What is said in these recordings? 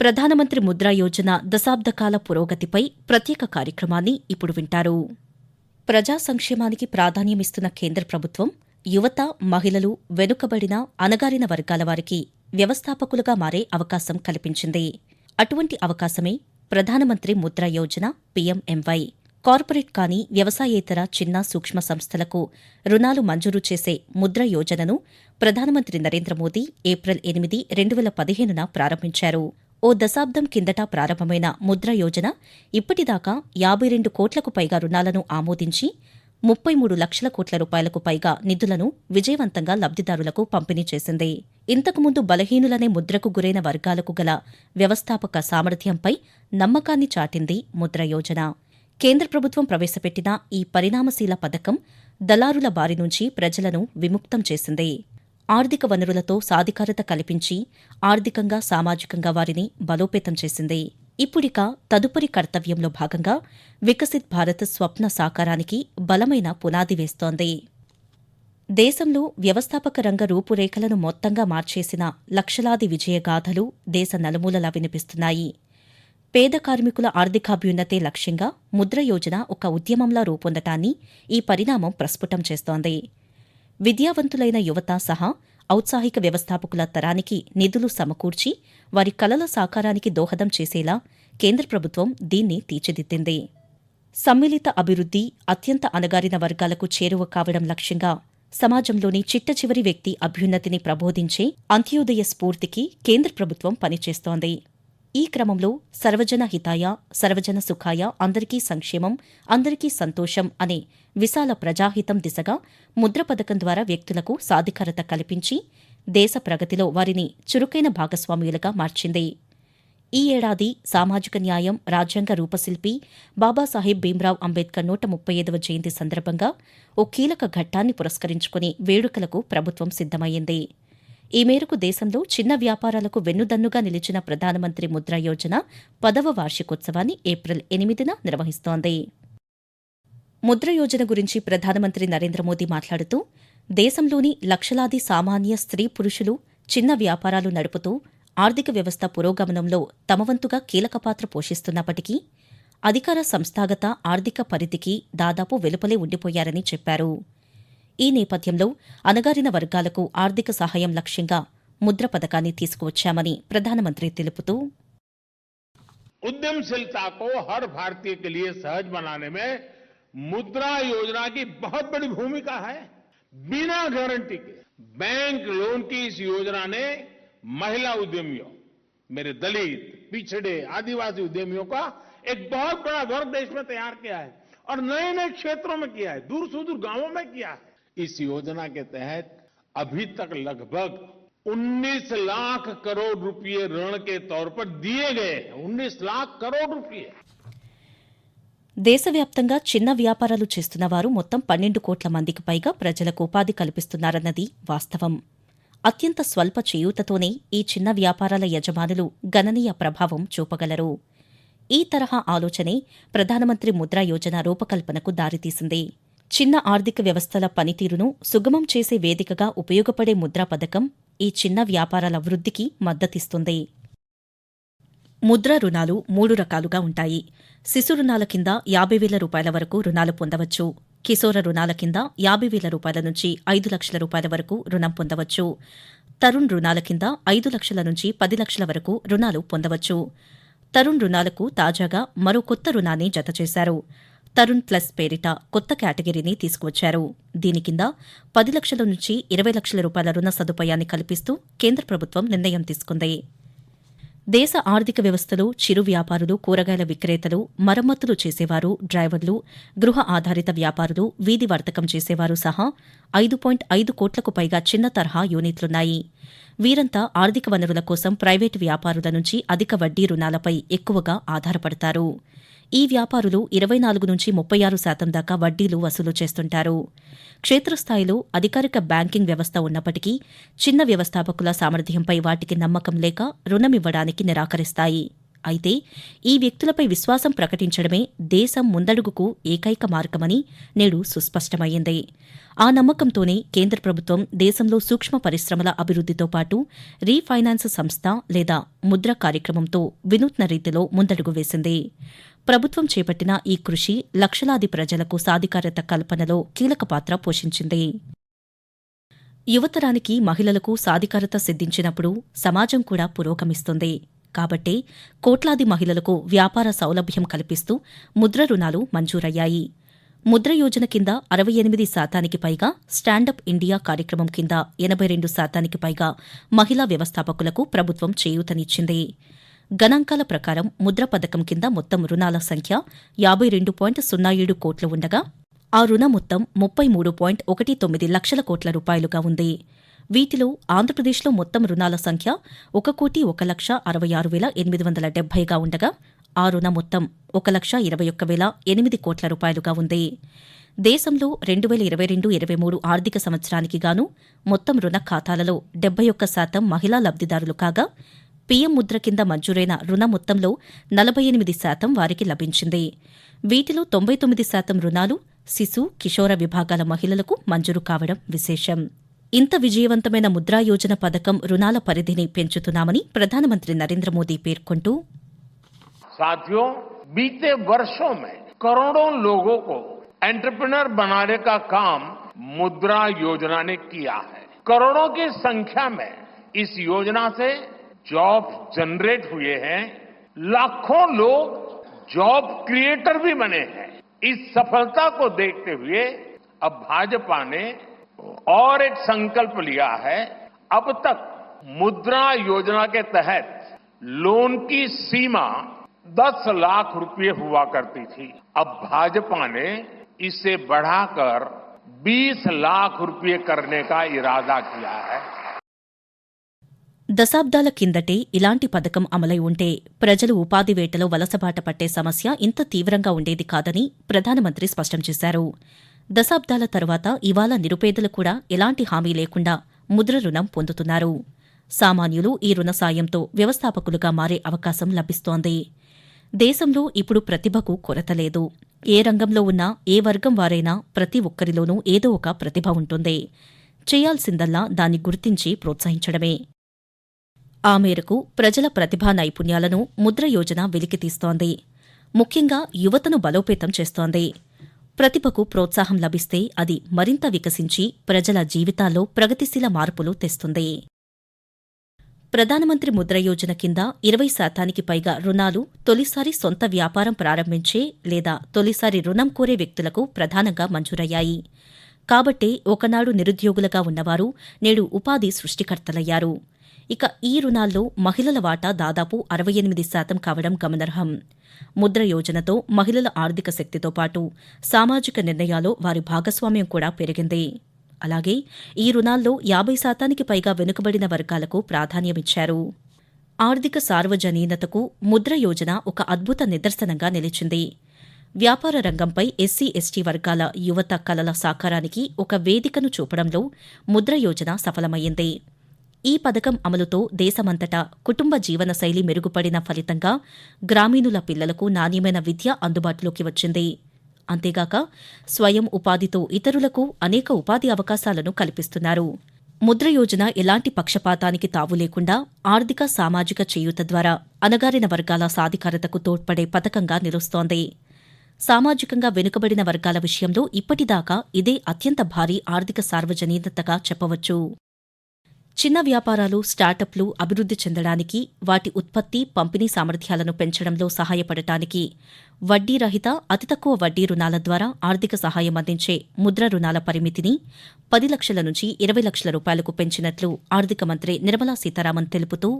ప్రధానమంత్రి ముద్రా యోజన దశాబ్దకాల పురోగతిపై ప్రత్యేక కార్యక్రమాన్ని ఇప్పుడు వింటారు. ప్రజా సంక్షేమానికి ప్రాధాన్యమిస్తున్న కేంద్ర ప్రభుత్వం యువత మహిళలు వెనుకబడిన అణగారిన వర్గాల వారికి వ్యవస్థాపకులుగా మారే అవకాశం కల్పించింది. అటువంటి అవకాశమే ప్రధానమంత్రి ముద్రా యోజన పీఎంఎంవై. కార్పొరేట్ కాని వ్యవసాయేతర చిన్న సూక్ష్మ సంస్థలకు రుణాలు మంజూరు చేసే ముద్ర యోజనను ప్రధానమంత్రి నరేంద్ర మోదీ ఏప్రిల్ ఎనిమిది రెండు వేల పదిహేనున ప్రారంభించారు. ఓ దశాబ్దం కిందట ప్రారంభమైన ముద్ర యోజన ఇప్పటిదాకా యాభై రెండు కోట్లకు పైగా రుణాలను ఆమోదించి ముప్పై మూడు లక్షల కోట్ల రూపాయలకు పైగా నిధులను విజయవంతంగా లబ్ధిదారులకు పంపిణీ చేసింది. ఇంతకుముందు బలహీనులనే ముద్రకు గురైన వర్గాలకు గల వ్యవస్థాపక సామర్థ్యంపై నమ్మకాన్ని చాటింది ముద్ర యోజన. కేంద్ర ప్రభుత్వం ప్రవేశపెట్టిన ఈ పరిణామశీల పథకం దళారుల బారి నుంచి ప్రజలను విముక్తం చేసింది. ఆర్థిక వనరులతో సాధికారత కల్పించి ఆర్థికంగా సామాజికంగా వారిని బలోపేతం చేసింది. ఇప్పుడిక తదుపరి కర్తవ్యంలో భాగంగా వికసిత్ భారత్ స్వప్న సాకారానికి బలమైన పునాది వేస్తోంది. దేశంలో వ్యవస్థాపక రంగ రూపురేఖలను మొత్తంగా మార్చేసిన లక్షలాది విజయగాథలు దేశ నలుమూలలా వినిపిస్తున్నాయి. పేద కార్మికుల ఆర్థికాభ్యున్నతే లక్ష్యంగా ముద్ర యోజన ఒక ఉద్యమంలా రూపొందటాన్ని ఈ పరిణామం ప్రస్ఫుటం చేస్తోంది. విద్యావంతులైన యువత సహా ఔత్సాహిక వ్యవస్థాపకుల తరానికి నిధులు సమకూర్చి వారి కలల సాకారానికి దోహదం చేసేలా కేంద్ర ప్రభుత్వం దీన్ని తీర్చిదిద్దింది. సమ్మిళిత అభివృద్ధి అత్యంత అణగారిన వర్గాలకు చేరువ కావడం లక్ష్యంగా సమాజంలోని చిట్టచివరి వ్యక్తి అభ్యున్నతిని ప్రబోధించే అంత్యోదయ స్ఫూర్తికి కేంద్ర ప్రభుత్వం పనిచేస్తోంది. ఈ క్రమంలో సర్వజన హితాయ సర్వజన సుఖాయ అందరికీ సంక్షేమం అందరికీ సంతోషం అనే విశాల ప్రజాహితం దిశగా ముద్ర పథకం ద్వారా వ్యక్తులకు సాధికారత కల్పించి దేశ ప్రగతిలో వారిని చురుకైన భాగస్వామ్యులుగా మార్చింది. ఈ ఏడాది సామాజిక న్యాయం రాజ్యాంగ రూపశిల్పి బాబాసాహెబ్ భీమ్రావ్ అంబేద్కర్ నూట ముప్పై ఐదవ జయంతి సందర్భంగా ఓ కీలక ఘట్టాన్ని పురస్కరించుకుని వేడుకలకు ప్రభుత్వం సిద్దమయ్యింది ఈ మేరకు దేశంలో చిన్న వ్యాపారాలకు వెన్నుదన్నుగా నిలిచిన ప్రధానమంత్రి ముద్రా యోజన పదవ వార్షికోత్సవాన్ని ఏప్రిల్ ఎనిమిదిన నిర్వహిస్తోంది. ముద్ర యోజన గురించి ప్రధానమంత్రి నరేంద్ర మోదీ మాట్లాడుతూ దేశంలోని లక్షలాది సామాన్య స్త్రీ పురుషులు చిన్న వ్యాపారాలు నడుపుతూ ఆర్థిక వ్యవస్థ పురోగమనంలో తమవంతుగా కీలక పాత్ర పోషిస్తున్నప్పటికీ అధికార సంస్థాగత ఆర్థిక పరిధికి దాదాపు వెలుపలే ఉండిపోయారని చెప్పారు. ఈ నేపథ్యంలో అణగారిన వర్గాలకు ఆర్థిక సహాయం లక్ష్యంగా ముద్ర పథకాన్ని తీసుకువచ్చామని ప్రధానమంత్రి తెలుపుతూ उद्यमशीलता को हर भारतीय के लिए सहज बनाने में मुद्रा योजना की बहुत बड़ी भूमिका है बिना गारंटी के बैंक लोन की इस योजना ने महिला उद्यमियों मेरे दलित पिछड़े आदिवासी उद्यमियों का एक बहुत बड़ा वर्ग देश में तैयार किया है और नए नए क्षेत्रों में किया है दूर सुदूर गांवों में किया है इस योजना के तहत अभी तक लगभग 19 लाख करोड़ रुपए ऋण के तौर पर दिए गए हैं 19 लाख करोड़ रुपए దేశవ్యాప్తంగా చిన్న వ్యాపారాలు చేస్తున్న వారు మొత్తం పన్నెండు కోట్ల మందికి పైగా ప్రజలకు ఉపాధి కల్పిస్తున్నారన్నది వాస్తవం అత్యంత స్వల్ప చేయూతతోనే ఈ చిన్న వ్యాపారాల యజమానులు గణనీయ ప్రభావం చూపగలరు ఈ తరహా ఆలోచనే ప్రధానమంత్రి ముద్రా యోజన రూపకల్పనకు దారితీసింది చిన్న ఆర్థిక వ్యవస్థల పనితీరును సుగమం చేసే వేదికగా ఉపయోగపడే ముద్రా పథకం ఈ చిన్న వ్యాపారాల వృద్ధికి మద్దతిస్తుంది. ముద్ర రుణాలు మూడు రకాలుగా ఉంటాయి. శిశు రుణాల కింద యాభై వేల రూపాయల వరకు రుణాలు పొందవచ్చు. కిశోర రుణాల కింద యాభై వేల రూపాయల నుంచి ఐదు లక్షల రూపాయల వరకు రుణం పొందవచ్చు. తరుణ్ రుణాల కింద ఐదు లక్షల నుంచి పది లక్షల వరకు రుణాలు పొందవచ్చు. తరుణ్ రుణాలకు తాజాగా మరో కొత్త రుణాన్ని జతచేశారు. తరుణ్ ప్లస్ పేరిట కొత్త కేటగిరీని తీసుకువచ్చారు. దీని కింద పది లక్షల నుంచి ఇరవై లక్షల రూపాయల రుణ సదుపాయాన్ని కల్పిస్తూ కేంద్ర ప్రభుత్వం నిర్ణయం తీసుకుంది. దేశ ఆర్థిక వ్యవస్థలో చిరు వ్యాపారులు కూరగాయల విక్రేతలు మరమ్మతులు చేసేవారు డ్రైవర్లు గృహ ఆధారిత వ్యాపారులు వీధి వర్తకం చేసేవారు సహా ఐదు పాయింట్ ఐదు కోట్లకు పైగా చిన్న తరహా యూనిట్లున్నాయి. వీరంతా ఆర్థిక వనరుల కోసం ప్రైవేటు వ్యాపారుల నుంచి అధిక వడ్డీ రుణాలపై ఎక్కువగా ఆధారపడతారు. ఈ వ్యాపారులు ఇరవై నాలుగు నుంచి ముప్పై ఆరు శాతం దాకా వడ్డీలు వసూలు చేస్తుంటారు. క్షేత్రస్థాయిలో అధికారిక బ్యాంకింగ్ వ్యవస్థ ఉన్నప్పటికీ చిన్న వ్యవస్థాపకుల సామర్థ్యంపై వాటికి నమ్మకం లేక రుణమివ్వడానికి నిరాకరిస్తాయి. అయితే ఈ వ్యక్తులపై విశ్వాసం ప్రకటించడమే దేశం ముందడుగుకు ఏకైక మార్గమని నేడు సుస్పష్టమయ్యింది ఆ నమ్మకంతోనే కేంద్ర ప్రభుత్వం దేశంలో సూక్ష్మ పరిశ్రమల అభివృద్దితో పాటు రీఫైనాన్స్ సంస్థ లేదా ముద్ర కార్యక్రమంతో వినూత్న రీతిలో ముందడుగు వేసింది. ప్రభుత్వం చేపట్టిన ఈ కృషి లక్షలాది ప్రజలకు సాధికారత కల్పనలో కీలక పాత్ర పోషించింది. యువతరానికి మహిళలకు సాధికారత సిద్ధించినప్పుడు సమాజం కూడా పురోగమిస్తుంది. కాబట్టే కోట్లాది మహిళలకు వ్యాపార సౌలభ్యం కల్పిస్తూ ముద్ర రుణాలు మంజూరయ్యాయి. ముద్ర యోజన కింద అరవై ఎనిమిది శాతానికి పైగా స్టాండప్ ఇండియా కార్యక్రమం కింద ఎనభై రెండు శాతానికి పైగా మహిళా వ్యవస్థాపకులకు ప్రభుత్వం చేయూతనిచ్చింది. గణాంకాల ప్రకారం ముద్ర పథకం కింద మొత్తం రుణాల సంఖ్య యాభై రెండు పాయింట్ సున్నా ఏడు కోట్లు ఉండగా ఆ రుణ మొత్తం ముప్పై మూడు పాయింట్ ఒకటి తొమ్మిది లక్షల కోట్ల రూపాయలుగా ఉంది. వీటిలో ఆంధ్రప్రదేశ్లో మొత్తం రుణాల సంఖ్య ఒక కోటి ఒక లక్ష అరవై ఆరు వేల ఎనిమిది వందల డెబ్బైగా ఉండగా ఆ రుణ మొత్తం ఒక లక్ష ఇరవై ఒక్క వేల ఎనిమిది కోట్ల రూపాయలుగా ఉంది. దేశంలో రెండు వేల ఇరవై రెండు ఇరవై మూడు ఆర్థిక సంవత్సరానికి గాను మొత్తం రుణ ఖాతాలలో డెబ్బై ఒక్క శాతం మహిళా లబ్దిదారులు కాగా పీఎం ముద్ర కింద మంజూరైన రుణ మొత్తంలో నలభై ఎనిమిది శాతం వారికి లభించింది. వీటిలో తొంభై తొమ్మిది శాతం రుణాలు శిశు కిషోర విభాగాల మహిళలకు మంజూరు కావడం విశేషం. ఇంత విజయవంతమైన ముద్రా యోజన పథకం రుణాల పరిధిని పెంచుతున్నామని ప్రధానమంత్రి నరేంద్ర మోదీ పేర్కొంటూ సాథియో బీతే వర్షో మే కరోడో లోగో కో ఎంటర్ప్రినర్ బనానే కా కామ్ ముద్రా యోజనా కరోడో కి మే ఇస్ యోజనా जॉब जनरेट हुए हैं, लाखों लोग जॉब क्रिएटर भी बने हैं। इस सफलता को देखते हुए अब भाजपा ने और एक संकल्प लिया है। अब तक मुद्रा योजना के तहत लोन की सीमा 10 लाख रुपए हुआ करती थी। अब भाजपा ने इसे बढ़ाकर 20 लाख रुपए करने का इरादा किया है। దశాబ్దాల కిందటే ఇలాంటి పథకం అమలై ఉంటే ప్రజలు ఉపాధి వేటలో వలసబాట పట్టే సమస్య ఇంత తీవ్రంగా ఉండేది కాదని ప్రధానమంత్రి స్పష్టం చేశారు. దశాబ్దాల తర్వాత ఇవాళ నిరుపేదలు కూడా ఎలాంటి హామీ లేకుండా ముద్ర రుణం పొందుతున్నారు. సామాన్యులు ఈ రుణ సాయంతో వ్యవస్థాపకులుగా మారే అవకాశం లభిస్తోంది. దేశంలో ఇప్పుడు ప్రతిభకు కొరత లేదు. ఏ రంగంలో ఉన్నా ఏ వర్గం వారైనా ప్రతి ఒక్కరిలోనూ ఏదో ఒక ప్రతిభ ఉంటుంది. చేయాల్సిందల్లా దాన్ని గుర్తించి ప్రోత్సహించడమే. ఆ మేరకు ప్రజల ప్రతిభా నైపుణ్యాలను ముద్ర యోజన వెలికితీస్తోంది ముఖ్యంగా యువతను బలోపేతం చేస్తోంది. ప్రతిభకు ప్రోత్సాహం లభిస్తే అది మరింత వికసించి ప్రజల జీవితాల్లో ప్రగతిశీల మార్పులు తెస్తుంది. ప్రధానమంత్రి ముద్ర యోజన కింద ఇరవై శాతానికి పైగా రుణాలు తొలిసారి సొంత వ్యాపారం ప్రారంభించే లేదా తొలిసారి రుణం కోరే వ్యక్తులకు ప్రధానంగా మంజూరయ్యాయి. కాబట్టే ఒకనాడు నిరుద్యోగులుగా ఉన్నవారు నేడు ఉపాధి సృష్టికర్తలయ్యారు. ఇక ఈ రుణాల్లో మహిళల వాటా దాదాపు అరవై ఎనిమిది శాతం కావడం గమనార్హం. ముద్ర యోజనతో మహిళల ఆర్థిక శక్తితో పాటు సామాజిక నిర్ణయాల్లో వారి భాగస్వామ్యం కూడా పెరిగింది. అలాగే ఈ రుణాల్లో యాభై శాతానికి పైగా వెనుకబడిన వర్గాలకు ప్రాధాన్యమిచ్చారు. ఆర్థిక సార్వజనీనతకు ముద్ర యోజన ఒక అద్భుత నిదర్శనంగా నిలిచింది. వ్యాపార రంగంపై ఎస్సీ ఎస్టీ వర్గాల యువత కలల సాకారానికి ఒక వేదికను చూపడంలో ముద్ర యోజన సఫలమయ్యింది ఈ పథకం అమలుతో దేశమంతటా కుటుంబ జీవనశైలి మెరుగుపడిన ఫలితంగా గ్రామీణుల పిల్లలకు నాణ్యమైన విద్య అందుబాటులోకి వచ్చింది. అంతేగాక స్వయం ఉపాధితో ఇతరులకు అనేక ఉపాధి అవకాశాలను కల్పిస్తున్నారు. ముద్ర యోజన ఎలాంటి పక్షపాతానికి తావు లేకుండా ఆర్థిక సామాజిక చేయూత ద్వారా అణగారిన వర్గాల సాధికారతకు తోడ్పడే పథకంగా నిలుస్తోంది. సామాజికంగా వెనుకబడిన వర్గాల విషయంలో ఇప్పటిదాకా ఇదే అత్యంత భారీ ఆర్థిక సార్వజనీనతగా చెప్పవచ్చు. చిన్న వ్యాపారాలు స్టార్టప్లు అభివృద్ధి చెందడానికి వాటి ఉత్పత్తి పంపిణీ సామర్థ్యాలను పెంచడంలో సహాయపడటానికి వడ్డీ రహిత అతి తక్కువ వడ్డీ రుణాల ద్వారా ఆర్థిక సహాయం అందించే ముద్ర రుణాల పరిమితిని పది లక్షల నుంచి ఇరవై లక్షల రూపాయలకు పెంచినట్లు ఆర్థిక మంత్రి నిర్మలా సీతారామన్ తెలుపుతూ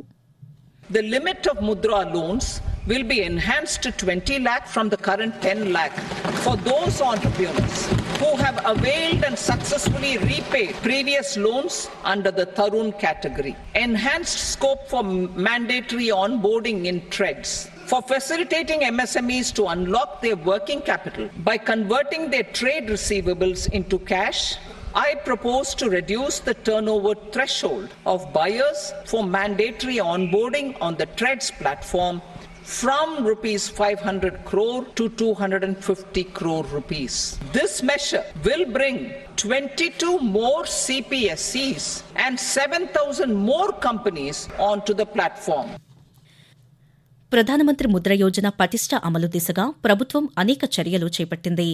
The limit of Mudra loans will be enhanced to 20 lakh from the current 10 lakh. For those entrepreneurs who have availed and successfully repaid previous loans under the Tarun category. Enhanced scope for mandatory onboarding in TREDS. For facilitating MSMEs to unlock their working capital by converting their trade receivables into cash I propose to reduce the turnover threshold of buyers for mandatory onboarding on the TREADS platform from rupees 500 crore to 250 crore rupees. This measure will bring 22 more CPSCs and 7,000 more companies onto the platform. ప్రధానమంత్రి ముద్ర యోజన పటిష్ట అమలు దిశగా ప్రభుత్వం అనేక చర్యలు చేపట్టింది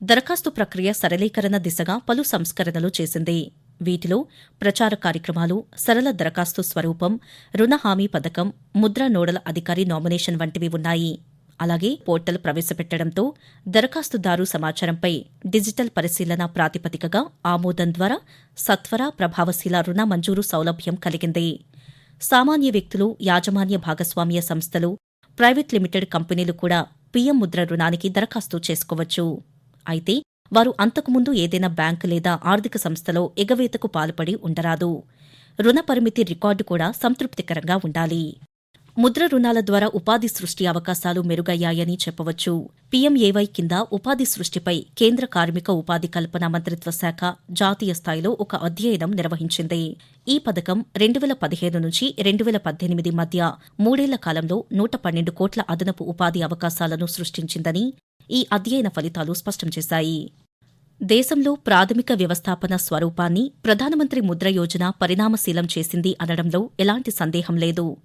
దరఖాస్తు ప్రక్రియ సరళీకరణ దిశగా పలు సంస్కరణలు చేసింది వీటిలో ప్రచార కార్యక్రమాలు సరళ దరఖాస్తు స్వరూపం రుణ హామీ పథకం ముద్ర నోడల అధికారి నామినేషన్ వంటివి ఉన్నాయి. అలాగే పోర్టల్ ప్రవేశపెట్టడంతో దరఖాస్తుదారు సమాచారంపై డిజిటల్ పరిశీలన ప్రాతిపదికగా ఆమోదం ద్వారా సత్వర ప్రభావశీల రుణ మంజూరు సౌలభ్యం కలిగింది. సామాన్య వ్యక్తులు యాజమాన్య భాగస్వామ్య సంస్థలు ప్రైవేట్ లిమిటెడ్ కంపెనీలు కూడా పీఎం ముద్ర రుణానికి దరఖాస్తు చేసుకోవచ్చు. అయితే వారు అంతకుముందు ఏదైనా బ్యాంకు లేదా ఆర్థిక సంస్థలో ఎగవేతకు పాల్పడి ఉండరాదు. రుణ పరిమితి రికార్డు కూడా సంతృప్తికరంగా ఉండాలి. ముద్ర రుణాల ద్వారా ఉపాధి సృష్టి అవకాశాలు మెరుగయ్యాయని చెప్పవచ్చు. పీఎంఏవై కింద ఉపాధి సృష్టిపై కేంద్ర కార్మిక ఉపాధి కల్పన మంత్రిత్వ శాఖ జాతీయ స్థాయిలో ఒక అధ్యయనం నిర్వహించింది. ఈ పథకం రెండు వేల పదిహేను నుంచి రెండు వేల పద్దెనిమిది మధ్య మూడేళ్ళ కాలంలో నూట పన్నెండు కోట్ల అదనపు ఉపాధి అవకాశాలను సృష్టించిందని ఈ అధ్యయన ఫలితాలు స్పష్టం చేశాయి. దేశంలో ప్రాథమిక వ్యవస్థాపన స్వరూపాన్ని ప్రధానమంత్రి ముద్ర యోజన పరిణామశీలం చేసింది అనడంలో ఎలాంటి సందేహం లేదు.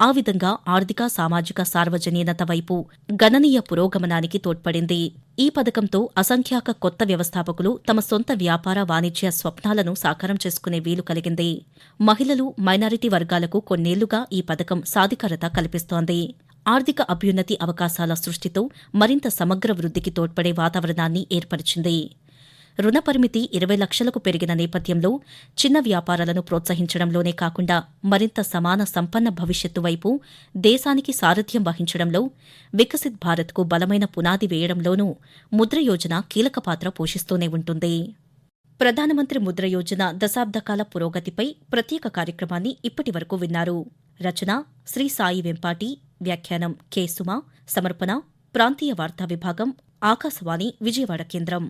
ఆ విధంగా ఆర్థిక సామాజిక సార్వజనీనత వైపు గణనీయ పురోగమనానికి తోడ్పడింది. ఈ పథకంతో అసంఖ్యాక కొత్త వ్యవస్థాపకులు తమ సొంత వ్యాపార వాణిజ్య స్వప్నాలను సాకారం చేసుకునే వీలు కలిగింది. మహిళలు మైనారిటీ వర్గాలకు కొన్నేళ్ళుగా ఈ పథకం సాధికారత కల్పిస్తోంది. ఆర్థిక అభ్యున్నతి అవకాశాల సృష్టితో మరింత సమగ్ర వృద్ధికి తోడ్పడే వాతావరణాన్ని ఏర్పరిచింది. రుణ పరిమితి ఇరవై లక్షలకు పెరిగిన నేపథ్యంలో చిన్న వ్యాపారాలను ప్రోత్సహించడంలోనే కాకుండా మరింత సమాన సంపన్న భవిష్యత్తు వైపు దేశానికి సారథ్యం వహించడంలో వికసిత్ భారత్కు బలమైన పునాది వేయడంలోనూ ముద్ర యోజన కీలక పాత్ర పోషిస్తూనే ఉంటుంది. ప్రధానమంత్రి ముద్ర యోజన దశాబ్దకాల పురోగతిపై ప్రత్యేక కార్యక్రమాన్ని ఇప్పటి వరకు విన్నారు. రచన శ్రీ సాయి వెంపాటి వ్యాఖ్యానం కె సుమ సమర్పణ ప్రాంతీయ వార్తా విభాగం ఆకాశవాణి విజయవాడ కేంద్రం.